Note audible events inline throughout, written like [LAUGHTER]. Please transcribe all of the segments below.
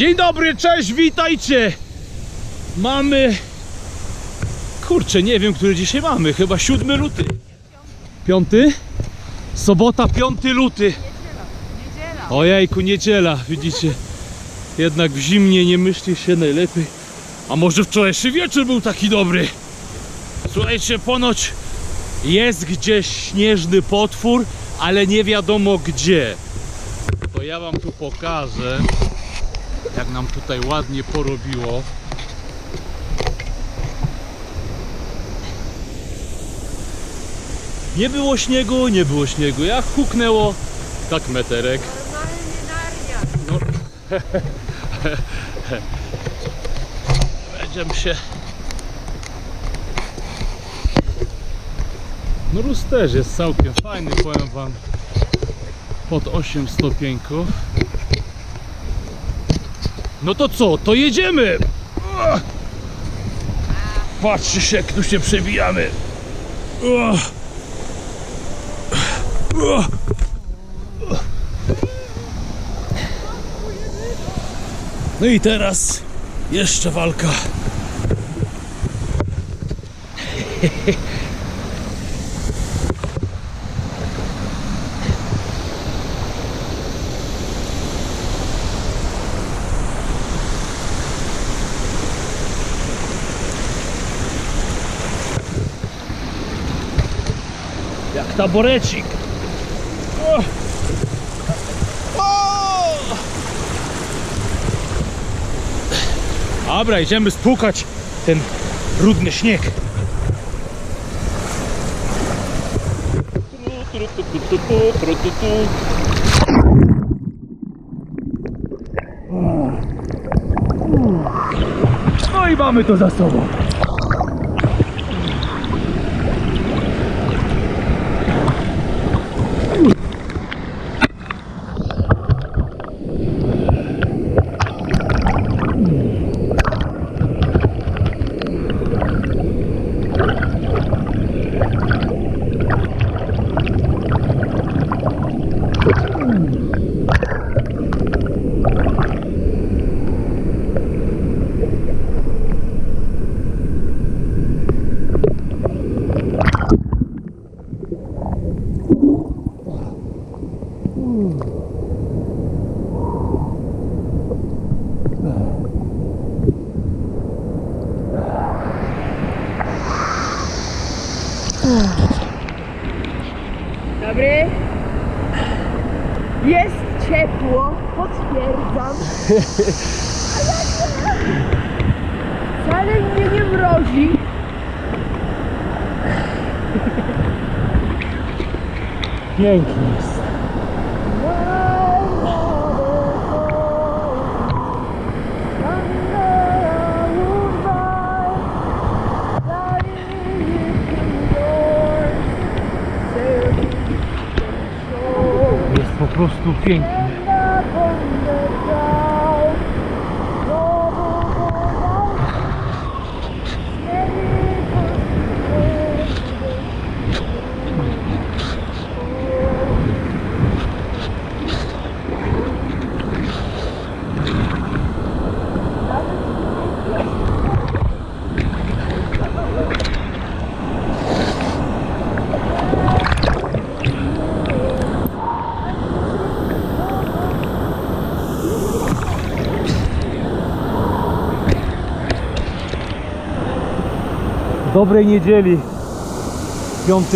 Dzień dobry, cześć, witajcie! Mamy... Kurczę, nie wiem, który dzisiaj mamy, chyba 7 luty. Piąty? Sobota, 5 luty. Ojejku, niedziela, widzicie? Jednak w zimnie nie myśli się najlepiej. A może wczorajszy wieczór był taki dobry? Słuchajcie, ponoć jest gdzieś śnieżny potwór, ale nie wiadomo gdzie. To ja wam tu pokażę, jak nam tutaj ładnie porobiło. Nie było śniegu, nie było śniegu. Jak huknęło, tak meterek. No. [LAUGHS] Będziemy się. Mróz też jest całkiem fajny, powiem wam. Pod 8 stopieńków. No to co, to jedziemy! Patrzcie się, jak tu się przebijamy. No i teraz jeszcze walka. Jak taborecik. O! O! Dobra, idziemy spłukać ten brudny śnieg. No i mamy to za sobą. Dobry. Jest ciepło, potwierdzam. Wcale mnie nie mrozi. Pięknie jest. Jest po prostu pięknie. Dobrej niedzieli. 5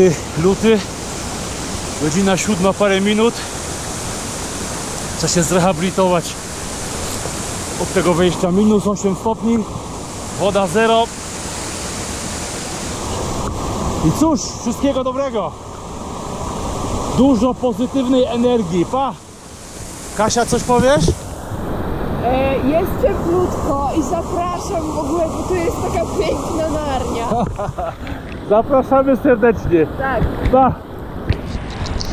luty. Godzina 7 parę minut. Trzeba się zrehabilitować od tego wejścia. Minus 8 stopni. Woda zero. I cóż, wszystkiego dobrego. Dużo pozytywnej energii. Pa! Kasia, coś powiesz? E, Jest cieplutko i zapraszam w ogóle, bo tu jest taka piękna narnia. [LAUGHS] Zapraszamy serdecznie. Tak. Pa!